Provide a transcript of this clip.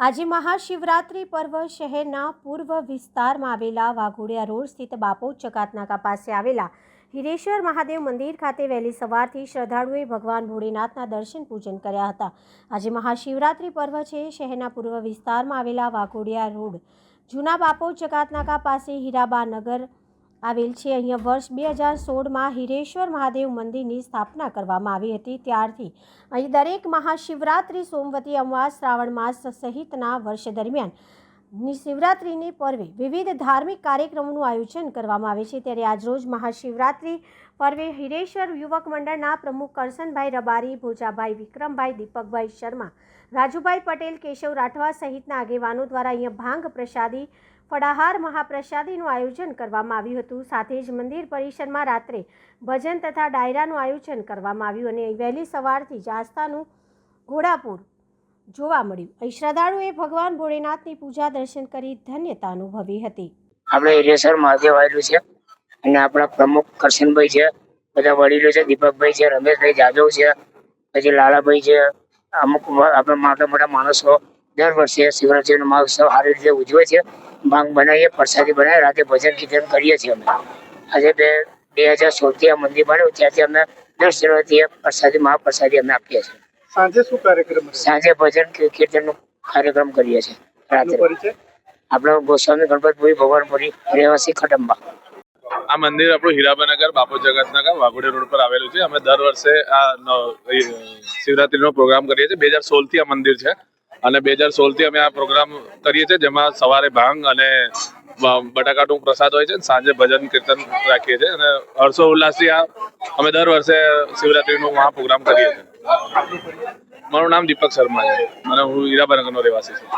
આજે મહાશિવરાત્રિ પર્વ શહેરના પૂર્વ વિસ્તારમાં આવેલા વાઘોડિયા રોડ સ્થિત બાપો ચકાતનાકા પાસે આવેલા હિરેશ્વર મહાદેવ મંદિર ખાતે વહેલી સવારથી શ્રદ્ધાળુએ ભગવાન ભોળેનાથના દર્શન પૂજન કર્યા હતા. આજે મહાશિવરાત્રિ પર્વ છે, શહેરના પૂર્વ વિસ્તારમાં આવેલા વાઘોડિયા રોડ. જૂના બાપો ચકાતનાકા પાસે હીરાબા નગર આવેલ છે. અહીંયા વર્ષ બે હજાર સોળમાં હિરેશ્વર મહાદેવ મંદિરની સ્થાપના કરવામાં આવી હતી. ત્યારથી અહીં દરેક મહાશિવરાત્રિ સોમવતી અમાસ શ્રાવણ માસ સહિતના વર્ષ દરમિયાન શિવરાત્રિની પર્વે વિવિધ ધાર્મિક કાર્યક્રમોનું આયોજન કરવામાં આવે છે. ત્યારે આજરોજ મહાશિવરાત્રિ પર્વે હિરેશ્વર યુવક મંડળના પ્રમુખ કરસનભાઈ રબારી, ભોજાભાઈ વિક્રમભાઈ, દીપકભાઈ શર્મા, રાજુભાઈ પટેલ, કેશવ રાઠવા સહિતના આગેવાનો દ્વારા અહીંયા ભાંગ પ્રસાદી ફળાહાર મહાપ્રસાદીનું આયોજન કરવામાં આવ્યું હતું. સાથે જ મંદિર પરિસરમાં રાત્રે ભજન તથા ડાયરાનું આયોજન કરવામાં આવ્યું અને વહેલી સવારથી જ આસ્થાનું ઘોડાપુર જોવા મળ્યું. શ્રદ્ધાળુએ ભગવાન ભોળેનાથની પૂજા દર્શન કરી ધન્યતા અનુભવી હતી. આપણે એરેસર મહાદેવ આવેલું છે અને આપણા પ્રમુખ કરશનભાઈ છે, બધા વડીલો છે, દીપકભાઈ છે, રમેશભાઈ જાદવ છે, પછી લાલાભાઈ છે, અમુક આપણા મોટા મોટા માણસો દર વર્ષે શિવરાત્રીનો મહોત્સવ સારી રીતે ઉજવે છે. ભાંગ બનાવીએ પ્રસાદી બનાવીએ રાતે ભજન કીર્તન કરીએ છીએ અમે. આજે બે બે હજાર સોળથી આ મંદિર બન્યું ત્યાંથી અમે દસ જણાથી પ્રસાદી મહાપ્રસાદી અમે આપીએ છીએ. સાંજે શું કાર્યક્રમ સાંજે ભજન કી- કીર્તનનો કાર્યક્રમ કરીએ છીએ રાત્રે. આપણો ગોસ્વામી ગણપતપુરી ભગવાનપુરી રહેવાસી ખટંબા આ મંદિર આપણું હીરાબાનગર બાપુ જગતનગર વાઘોડી રોડ પર આવેલું છે. અમે દર વર્ષે આ શિવરાત્રીનો પ્રોગ્રામ કરીએ છીએ. બે હજાર સોળથી આ મંદિર છે. અને બે હજાર સોળથી અમે આ પ્રોગ્રામ કરીએ છીએ, જેમાં સવારે ભાંગ અને બટાકાનું પ્રસાદ હોય છે સાંજે ભજન કીર્તન રાખીએ છીએ. અને હર્ષો ઉલ્લાસથી આ અમે દર વર્ષે શિવરાત્રીનો મહા પ્રોગ્રામ કરીએ છીએ. મારું નામ દીપક શર્મા છે અને હું હીરાબાનગરનો રહેવાસી છું.